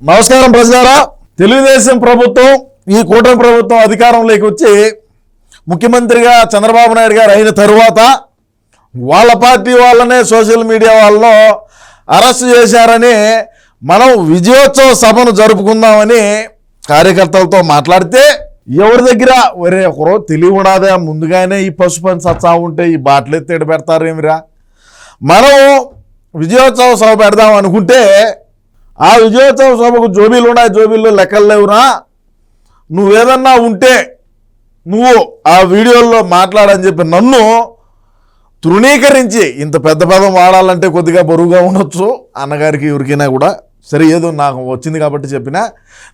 నమస్కారం ప్రజలారా. తెలుగుదేశం ప్రభుత్వం ఈ కూటమి ప్రభుత్వం అధికారంలోకి వచ్చి ముఖ్యమంత్రిగా చంద్రబాబు నాయుడు గారు అయిన తరువాత వాళ్ళ పార్టీ వాళ్ళనే సోషల్ మీడియా వాళ్ళను అరెస్ట్ చేశారని మనం విజయోత్సవ సభను జరుపుకుందామని కార్యకర్తలతో మాట్లాడితే ఎవరి దగ్గర? వరే ఒకరో తెలివి ముందుగానే ఈ పశుపని సచ్చా ఉంటే ఈ బాటలు ఎత్తి పెడతారేమిరా మనం విజయోత్సవ సభ పెడదాం అనుకుంటే ఆ విజయోత్సవ సభకు జోబీలు ఉన్నాయి జోబీల్లో లెక్కలు లేవునా నువ్వేదన్నా ఉంటే నువ్వు ఆ వీడియోల్లో మాట్లాడని చెప్పి నన్ను తృణీకరించి ఇంత పెద్ద పదం వాడాలంటే కొద్దిగా బరువుగా ఉండొచ్చు. అన్నగారికి ఎవరికైనా కూడా. సరే ఏదో నాకు వచ్చింది కాబట్టి చెప్పిన.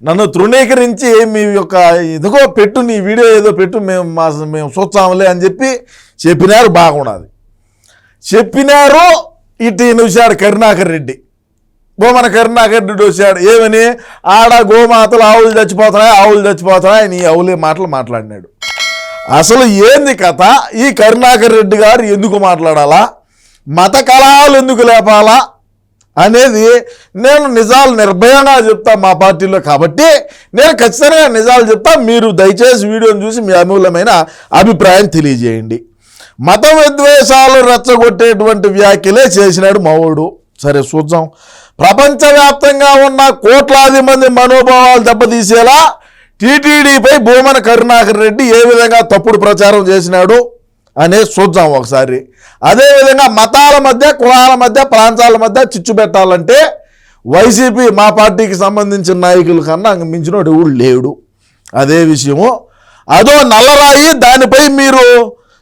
నన్ను తృణీకరించి మీ యొక్క ఇదిగో పెట్టు నీ వీడియో ఏదో పెట్టు మేము మా మేము చూస్తాములే అని చెప్పి చెప్పినారు బాగున్నది చెప్పినారు ఇటు నిమిషాడు కరుణాకర్ రెడ్డి. భూమన కరుణాకర్ రెడ్డి వచ్చాడు ఏమని? ఆడ గోమాతలు ఆవులు చచ్చిపోతున్నాయి ఆవులు చచ్చిపోతున్నాయి నీ ఆవులే మాటలు మాట్లాడినాడు. అసలు ఏంది కథ? ఈ కరుణాకర్ రెడ్డి గారు ఎందుకు మాట్లాడాలా? మత కళాలు ఎందుకు లేపాలా? అనేది నేను నిజాలు నిర్భయంగా చెప్తా మా పార్టీలో కాబట్టి నేను ఖచ్చితంగా నిజాలు చెప్తా. మీరు దయచేసి వీడియోని చూసి మీ అమూల్యమైన అభిప్రాయం తెలియజేయండి. మత విద్వేషాలు రెచ్చగొట్టేటువంటి వ్యాఖ్యలే చేసినాడు మావోడు. సరే చూద్దాం. ప్రపంచవ్యాప్తంగా ఉన్న కోట్లాది మంది మనోభావాలు దెబ్బతీసేలా టీటీడీపై భూమన కరుణాకర్ రెడ్డి ఏ విధంగా తప్పుడు ప్రచారం చేసినాడు అనేది చూద్దాం ఒకసారి. అదేవిధంగా మతాల మధ్య కులాల మధ్య ప్రాంతాల మధ్య చిచ్చు పెట్టాలంటే వైసీపీ మా పార్టీకి సంబంధించిన నాయకుల కన్నా అంగ మించినోడు ఎవడు లేడు. అదే విషయము. అదో నల్లరాయి దానిపై మీరు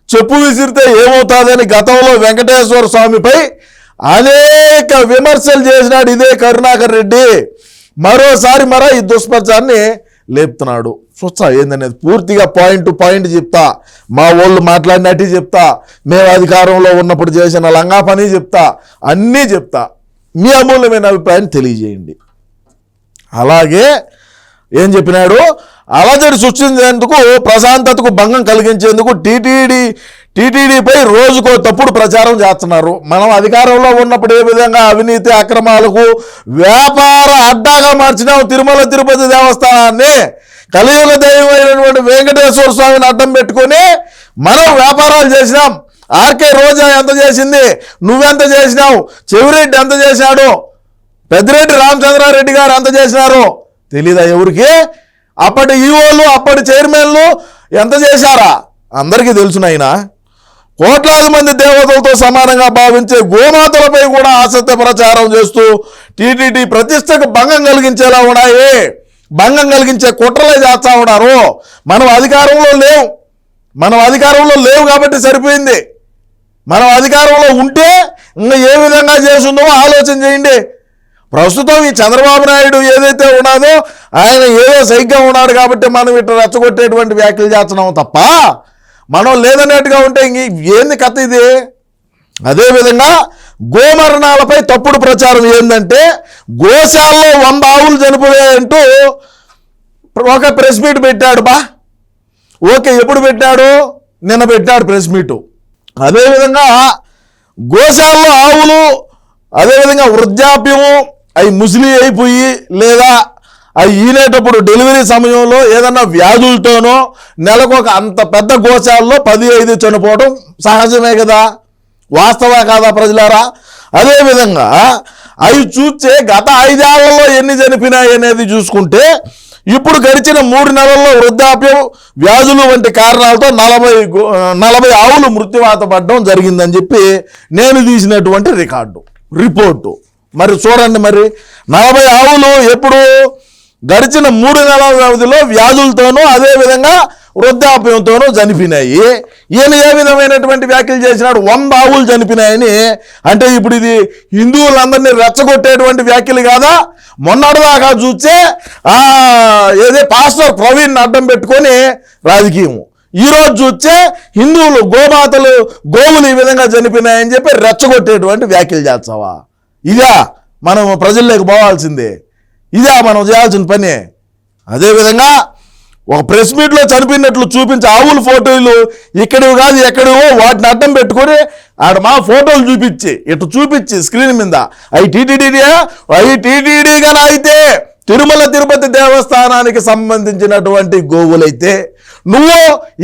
చెప్పు విసిరితే ఏమవుతుందని గతంలో వెంకటేశ్వర స్వామిపై అనేక విమర్శలు చేసినాడు ఇదే కరుణాకర్ రెడ్డి. మరోసారి మరో ఈ దుష్ప్రచారాన్ని లేపుతున్నాడు. చూస్తా ఏందనేది పూర్తిగా పాయింట్ టు పాయింట్ చెప్తా. మా వాళ్ళు మాట్లాడినట్టు చెప్తా. మేము అధికారంలో ఉన్నప్పుడు చేసిన లంగా పని చెప్తా. అన్నీ చెప్తా. మీ అమూల్యమైన అభిప్రాయాన్ని తెలియజేయండి. అలాగే ఏం చెప్పినాడు? అలజడి సృష్టించేందుకు ప్రశాంతతకు భంగం కలిగించేందుకు టీటీడీ టీటీడీపై రోజుకో తప్పుడు ప్రచారం చేస్తున్నారు. మనం అధికారంలో ఉన్నప్పుడు ఏ విధంగా అవినీతి అక్రమాలకు వ్యాపార అడ్డాగా మార్చినాం తిరుమల తిరుపతి దేవస్థానాన్ని? కలియుగ దైవమైనటువంటి వెంకటేశ్వర స్వామిని అడ్డం పెట్టుకొని మనం వ్యాపారాలు చేసినాం. ఆర్కే రోజా ఎంత చేసింది? నువ్వెంత చేసినావు? చెవిరెడ్డి ఎంత చేశాడు? పెద్దిరెడ్డి రామచంద్రారెడ్డి గారు ఎంత చేసినారు? తెలీదా ఎవరికి? అప్పటి ఈఓలు అప్పటి చైర్మన్లు ఎంత చేశారా? అందరికీ తెలుసు నాయనా. కోట్లాది మంది దేవతలతో సమానంగా భావించే గోమాతలపై కూడా ఆసక్తి ప్రచారం చేస్తూ టీటీడీ ప్రతిష్టకు భంగం కలిగించేలా ఉన్నాయి. భంగం కలిగించే కుట్రలే చేస్తా ఉన్నారు. మనం అధికారంలో లేవు. మనం అధికారంలో లేవు కాబట్టి సరిపోయింది. మనం అధికారంలో ఉంటే ఇంకా ఏ విధంగా చేస్తుందో ఆలోచన చేయండి. ప్రస్తుతం ఈ చంద్రబాబు నాయుడు ఏదైతే ఉన్నాదో ఆయన ఏదో సరిగ్గా ఉన్నాడు కాబట్టి మనం ఇట్లా రెచ్చగొట్టేటువంటి వ్యాఖ్యలు చేస్తున్నాం తప్ప మనం లేదన్నట్టుగా ఉంటే ఇంక ఏంది కథ ఇది? అదేవిధంగా గోమరణాలపై తప్పుడు ప్రచారం ఏంటంటే గోశాలలో వంద ఆవులు చనిపోయాయంటూ ఒక ప్రెస్ మీట్ పెట్టాడు బా. ఓకే ఎప్పుడు పెట్టాడు? నిన్న పెట్టాడు ప్రెస్ మీటు. అదేవిధంగా గోశాలలో ఆవులు అదేవిధంగా వృద్ధాప్యము అవి ముసిలి అయిపోయి లేదా అవి ఈనేటప్పుడు డెలివరీ సమయంలో ఏదన్నా వ్యాధులతోనో నెలకు ఒక అంత పెద్ద గోశాలలో పది ఐదు చనిపోవడం సహజమే కదా. వాస్తవా కాదా ప్రజలారా? అదేవిధంగా అవి చూస్తే గత ఐదేళ్ళలో ఎన్ని చనిపోయినాయి అనేది చూసుకుంటే ఇప్పుడు గడిచిన మూడు నెలల్లో వృద్ధాప్యం వ్యాధులు వంటి కారణాలతో నలభై నలభై ఆవులు మృత్యువాత పడడం జరిగిందని చెప్పి నేను తీసినటువంటి రికార్డు రిపోర్టు. మరి చూడండి మరి నలభై ఆవులు ఎప్పుడు గడిచిన మూడు నెలల వ్యవధిలో వ్యాధులతోనూ అదేవిధంగా వృద్ధాప్యంతోనూ చనిపోయినాయి. ఈయన ఏ విధమైనటువంటి వ్యాఖ్యలు చేసినాడు? వంద ఆవులు చనిపోయినాయని. అంటే ఇప్పుడు ఇది హిందువులందరినీ రెచ్చగొట్టేటువంటి వ్యాఖ్యలు కాదా? మొన్నటిదాకా చూస్తే ఏదే పాస్టర్ ప్రవీణ్ అడ్డం పెట్టుకొని రాజకీయం. ఈరోజు చూస్తే హిందువులు గోమాతలు గోవులు ఈ విధంగా చనిపోయినాయని చెప్పి రెచ్చగొట్టేటువంటి వ్యాఖ్యలు చేస్తావా? ఇదా మనం ప్రజల్లోకి పోవాల్సిందే. ఇదే మనం చేయాల్సిన పని. అదేవిధంగా ఒక ప్రెస్ మీట్లో చనిపోయినట్లు చూపించే ఆవుల ఫోటోలు ఇక్కడివి కాదు ఎక్కడివో వాటిని అడ్డం పెట్టుకొని ఆడ మా ఫోటోలు చూపించి ఇటు చూపించి స్క్రీన్ మీద. అవి టీటీడీయా అవి టీటీడీగా అయితే తిరుమల తిరుపతి దేవస్థానానికి సంబంధించినటువంటి గోవులైతే నువ్వు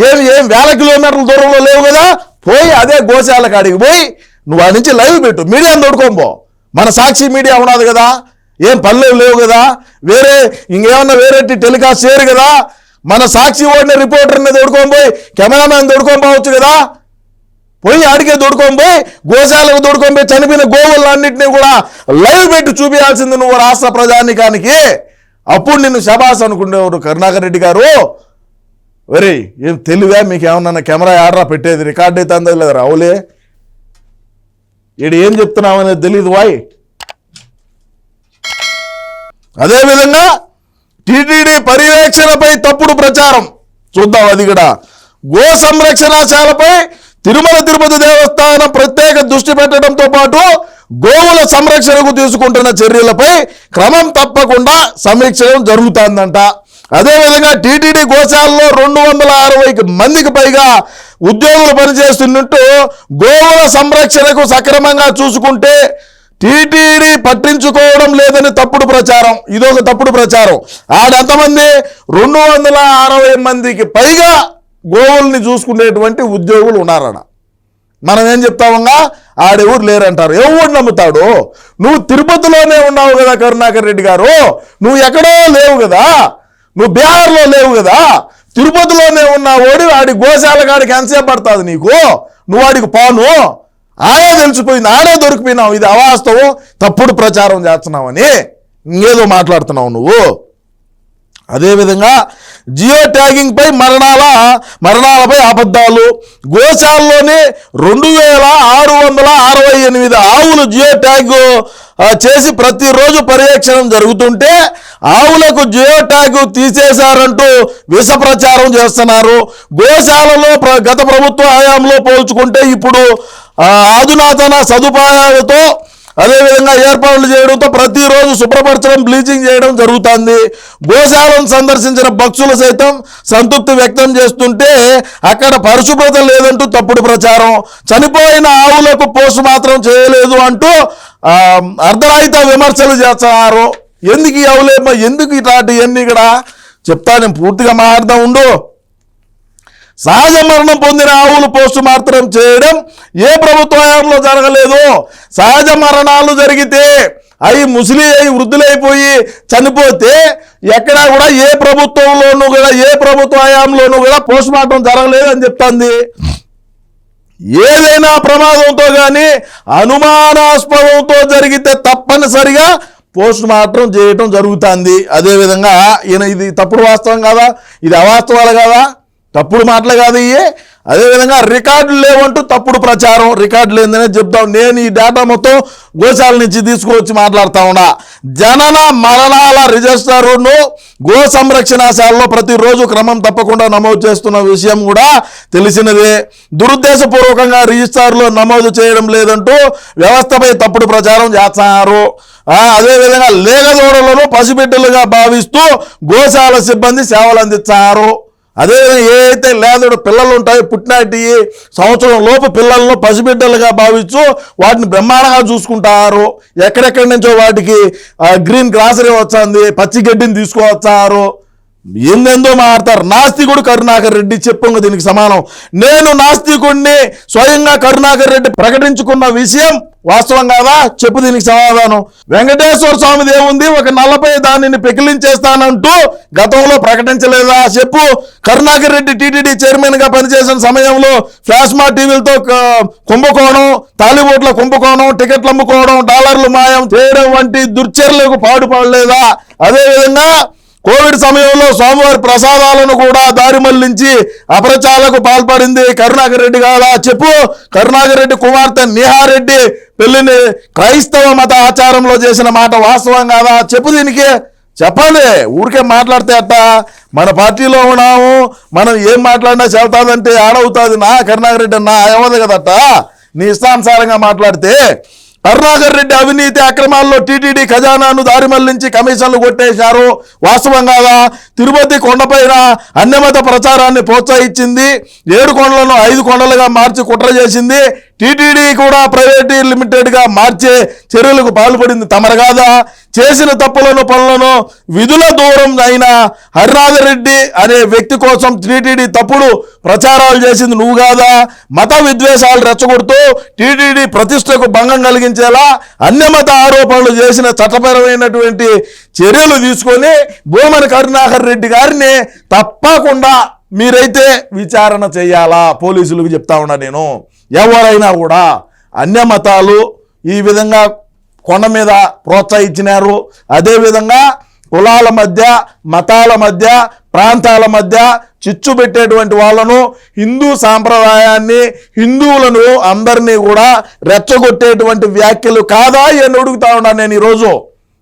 ఏం ఏం వేల కిలోమీటర్ల దూరంలో లేవు కదా? పోయి అదే గోశాల కాడికి పోయి నువ్వు ఆ నుంచి లైవ్ పెట్టు మీడియా తోడుకోబో మన సాక్షి మీడియా ఉన్నది కదా? ఏం పనులు లేవు కదా? వేరే ఇంకేమన్నా వేరే టెలికాస్ట్ చేయరు కదా? మన సాక్షి ఓడిన రిపోర్టర్ని తోడుకొని పోయి కెమెరామ్యాన్ తోడుకొని పోవచ్చు కదా? పోయి ఆడికే దొడుకొని పోయి గోశాలకు దొడుకొని పోయి చనిపోయిన గోవులన్నింటినీ కూడా లైవ్ పెట్టి చూపించాల్సింది నువ్వు రాష్ట్ర ప్రజానికానికి. అప్పుడు నిన్ను శబాస్ అనుకునేవారు కరుణాకర్ రెడ్డి గారు. వరే ఏం తెలివా? మీకు ఏమన్నా కెమెరా ఆర్డరా పెట్టేది రికార్డ్ అయితే అందదు లేదు రావులే. ఏడు ఏం చెప్తున్నావు అనేది తెలియదు వాయ్. అదేవిధంగా టీటీడీ పర్యవేక్షణపై తప్పుడు ప్రచారం. చూద్దాం అది కూడా. గో సంరక్షణాశాలపై తిరుమల తిరుపతి దేవస్థానం ప్రత్యేక దృష్టి పెట్టడంతో పాటు గోవుల సంరక్షణకు తీసుకుంటున్న చర్యలపై క్రమం తప్పకుండా సమీక్ష జరుగుతుందంట. అదేవిధంగా టీటీడీ గోశాలలో రెండు వందల అరవైకి మందికి పైగా ఉద్యోగులు పనిచేస్తున్నట్టు గోవుల సంరక్షణకు సక్రమంగా చూసుకుంటే టీటీడీ పట్టించుకోవడం లేదని తప్పుడు ప్రచారం. ఇదొక తప్పుడు ప్రచారం. ఆడెంతమంది రెండు వందల అరవై మందికి పైగా గోవుల్ని చూసుకునేటువంటి ఉద్యోగులు ఉన్నారట. మనం ఏం చెప్తామంగా? ఆడెవరు లేరంటారు. ఎవరు నమ్ముతాడు? నువ్వు తిరుపతిలోనే ఉన్నావు కదా కరుణాకర్ రెడ్డి గారు. నువ్వు ఎక్కడో లేవు కదా. నువ్వు బీహార్లో లేవు కదా. తిరుపతిలోనే ఉన్నావోడి వాడి గోశాల కాడికి ఎంతసేపు పడుతుంది నీకు? నువ్వు వాడికి పాను. ఆడే తెలిసిపోయింది ఆడే దొరికిపోయినావు. ఇది అవాస్తవం. తప్పుడు ప్రచారం చేస్తున్నావని ఇంకేదో మాట్లాడుతున్నావు నువ్వు. అదేవిధంగా జియో ట్యాగింగ్పై మరణాల మరణాలపై అబద్ధాలు. గోశాలలోని రెండు వేల ఆరు వందల అరవై ఎనిమిది ఆవులు జియో ట్యాగ్ చేసి ప్రతిరోజు పర్యవేక్షణం జరుగుతుంటే ఆవులకు జియో ట్యాగ్ తీసేశారంటూ విష ప్రచారం చేస్తున్నారు. గోశాలలో ప్ర- గత ప్రభుత్వ హయాంలో పోల్చుకుంటే ఇప్పుడు ఆధునాతన అధునాతన సదుపాయాలతో అదేవిధంగా ఏర్పాట్లు చేయడంతో ప్రతిరోజు శుభ్రపరచడం బ్లీచింగ్ చేయడం జరుగుతుంది. గోశాలను సందర్శించిన భక్తులు సైతం సంతృప్తి వ్యక్తం చేస్తుంటే అక్కడ పరిశుభ్రత లేదంటూ తప్పుడు ప్రచారం. చనిపోయిన ఆవులకు పోస్ట్ మాత్రం చేయలేదు అంటూ ఆ, విమర్శలు చేస్తున్నారు. ఎందుకు ఈ ఎందుకు ఇట్లాంటివన్నీ ఇక్కడ? చెప్తా నేను పూర్తిగా మాట్లాడుతూ ఉండు. సహజ మరణం పొందిన ఆవులు పోస్టు మార్టం చేయడం ఏ ప్రభుత్వ హయాంలో జరగలేదు సహజ మరణాలు జరిగితే అవి ముసలి అయి వృద్ధులైపోయి చనిపోతే ఎక్కడా కూడా ఏ ప్రభుత్వంలోనూ కూడా ఏ ప్రభుత్వ హయాంలోనూ కూడా పోస్ట్ మార్టం జరగలేదు అని చెప్తుంది. ఏదైనా ప్రమాదంతో కానీ అనుమానాస్పదంతో జరిగితే తప్పనిసరిగా పోస్ట్ మార్టం చేయటం జరుగుతుంది. అదేవిధంగా ఈయన ఇది తప్పుడు వాస్తవం కాదా? ఇది అవాస్తవాలు కాదా? తప్పుడు మాటలు కాదు ఇయే. అదేవిధంగా రికార్డులు లేవంటూ తప్పుడు ప్రచారం. రికార్డు లేదనే చెప్తాం. నేను ఈ డేటా మొత్తం గోశాల నుంచి తీసుకువచ్చి మాట్లాడుతా ఉన్నా. జనన మరణాల రిజిస్టర్ను గో సంరక్షణశాలలో ప్రతిరోజు క్రమం తప్పకుండా నమోదు చేస్తున్న విషయం కూడా తెలిసినదే. దురుద్దేశపూర్వకంగా రిజిస్టార్లో నమోదు చేయడం లేదంటూ వ్యవస్థపై తప్పుడు ప్రచారం చేస్తున్నారు. అదేవిధంగా లేగదోడలను పసిబిడ్డలుగా భావిస్తూ గోశాల సిబ్బంది సేవలు అందిస్తారు అదేవిధంగా ఏ అయితే లేదుడు పిల్లలు ఉంటాయో పుట్టినాటి సంవత్సరం లోపు పిల్లలను పసిబిడ్డలుగా భావించు వాటిని బ్రహ్మాండంగా చూసుకుంటారు. ఎక్కడెక్కడి నుంచో వాటికి గ్రీన్ గ్రాసరీ వచ్చింది పచ్చి గడ్డిని తీసుకువచ్చారు. ఏందేందో మాట్లాడతారు. నాస్తికుడు కరుణాకర్ రెడ్డి చెప్పుంగ దీనికి సమానం. నేను నాస్తికుడిని స్వయంగా కరుణాకర్ రెడ్డి ప్రకటించుకున్న విషయం వాస్తవం కాదా? చెప్పు దీనికి సమాధానం. వెంకటేశ్వర స్వామి ఏముంది ఒక నల్లపై దానిని పెకిలించేస్తానంటూ గతంలో ప్రకటించలేదా? చెప్పు. కరుణాకర్ రెడ్డి టీటీడీ చైర్మన్గా పనిచేసిన సమయంలో ఫ్లాస్మా టీవీలతో కుంభకోణం తాలిబోట్ల కుంభకోణం టికెట్లు అమ్ముకోవడం డాలర్లు మాయం చేయడం వంటి దుర్చర్యలకు పాడుపడలేదా? అదేవిధంగా కోవిడ్ సమయంలో స్వామివారి ప్రసాదాలను కూడా దారి మళ్ళించి అపరచాలకు పాల్పడింది కరుణాకర్ రెడ్డి కాదా చెప్పు కరుణాకర్ రెడ్డి కుమార్తె నిహారెడ్డి పెళ్ళిని క్రైస్తవ మత ఆచారంలో చేసిన మాట వాస్తవం కాదా? చెప్పు దీనికి. చెప్పాలి. ఊరికే మాట్లాడితే అట్ట. మన పార్టీలో ఉన్నాము మనం ఏం మాట్లాడినా చెబుతాదంటే ఆడవుతుంది నా కరుణాకర్ రెడ్డి నా అవ్వదు కదట. నీ ఇష్టానుసారంగా మాట్లాడితే కరుణాకర్ రెడ్డి అవినీతి అక్రమాల్లో టీటీడీ ఖజానాను దారిమళ్ళించి కమిషన్లు కొట్టేశారు. వాస్తవం కాదా తిరుపతి కొండపైన అన్యమత ప్రచారాన్ని ప్రోత్సహించింది. ఏడు కొండలను ఐదు కొండలుగా మార్చి కుట్ర చేసింది. టీటీడీ కూడా ప్రైవేట్ లిమిటెడ్గా మార్చే చర్యలకు పాల్పడింది తమరు కాదా? చేసిన తప్పులను పనులను విధుల దూరం అయిన హరినాథరెడ్డి అనే వ్యక్తి కోసం టీటీడీ తప్పుడు ప్రచారాలు చేసింది నువ్వు కాదా? మత విద్వేషాలు రెచ్చగొడుతూ టీటీడీ ప్రతిష్టకు భంగం కలిగించేలా అన్యమత ఆరోపణలు చేసిన చట్టపరమైనటువంటి చర్యలు తీసుకొని భూమన కరుణాకర్ రెడ్డి గారిని తప్పకుండా మీరైతే విచారణ చేయాలా? పోలీసులకు చెప్తా ఉన్నా నేను. ఎవరైనా కూడా అన్య మతాలు ఈ విధంగా కొండ మీద ప్రోత్సహించినారు. అదేవిధంగా కులాల మధ్య మతాల మధ్య ప్రాంతాల మధ్య చిచ్చు పెట్టేటువంటి వాళ్ళను హిందూ సాంప్రదాయాన్ని హిందువులను అందరినీ కూడా రెచ్చగొట్టేటువంటి వ్యాఖ్యలు కాదా అని అడుగుతా ఉన్నాను నేను ఈరోజు.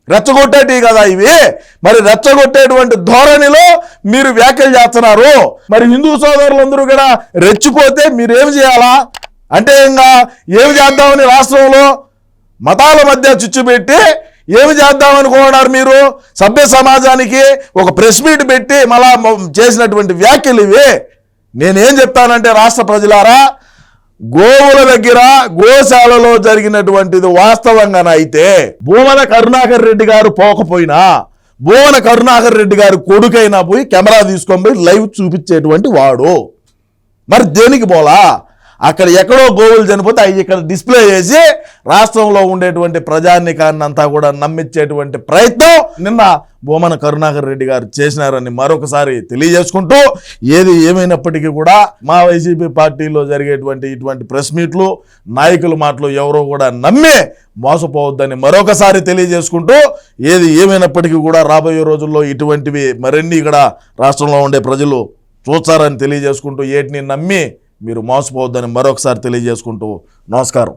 రెచ్చగొట్టేటివి కదా ఇవి. మరి రెచ్చగొట్టేటువంటి ధోరణిలో మీరు వ్యాఖ్యలు చేస్తున్నారు. మరి హిందూ సోదరులందరూ కూడా రెచ్చిపోతే మీరేం చేయాలా? అంటే ఇంకా ఏమి చేద్దామని రాష్ట్రంలో మతాల మధ్య చుచ్చు పెట్టి ఏమి చేద్దామనుకున్నారు మీరు? సభ్య సమాజానికి ఒక ప్రెస్ మీట్ పెట్టి మళ్ళా చేసినటువంటి వ్యాఖ్యలు ఇవి. నేనేం చెప్తానంటే రాష్ట్ర ప్రజలారా గోవుల దగ్గర గోశాలలో జరిగినటువంటిది వాస్తవంగానైతే భూమన కరుణాకర్ రెడ్డి గారు పోకపోయినా భువన కరుణాకర్ రెడ్డి గారు కొడుకైనా పోయి కెమెరా తీసుకొని పోయి లైవ్ చూపించేటువంటి వాడు. మరి దేనికి పోలా? అక్కడ ఎక్కడో గోవులు చనిపోతే అవి ఇక్కడ డిస్ప్లే చేసి రాష్ట్రంలో ఉండేటువంటి ప్రజానికాన్ని అంతా కూడా నమ్మించేటువంటి ప్రయత్నం నిన్న బొమ్మన కరుణాకర్ రెడ్డి గారు చేసినారని మరొకసారి తెలియజేసుకుంటూ ఏది ఏమైనప్పటికీ కూడా మా వైసీపీ పార్టీలో జరిగేటువంటి ఇటువంటి ప్రెస్ మీట్లు నాయకుల మాటలు ఎవరో కూడా నమ్మి మోసపోవద్దని మరొకసారి తెలియజేసుకుంటూ ఏది ఏమైనప్పటికీ కూడా రాబోయే రోజుల్లో ఇటువంటివి మరిన్ని ఇక్కడ రాష్ట్రంలో ఉండే ప్రజలు చూస్తారని తెలియజేసుకుంటూ ఏటిని నమ్మి మీరు మోసపోవద్దని మరొకసారి తెలియజేసుకుంటూ నమస్కారం.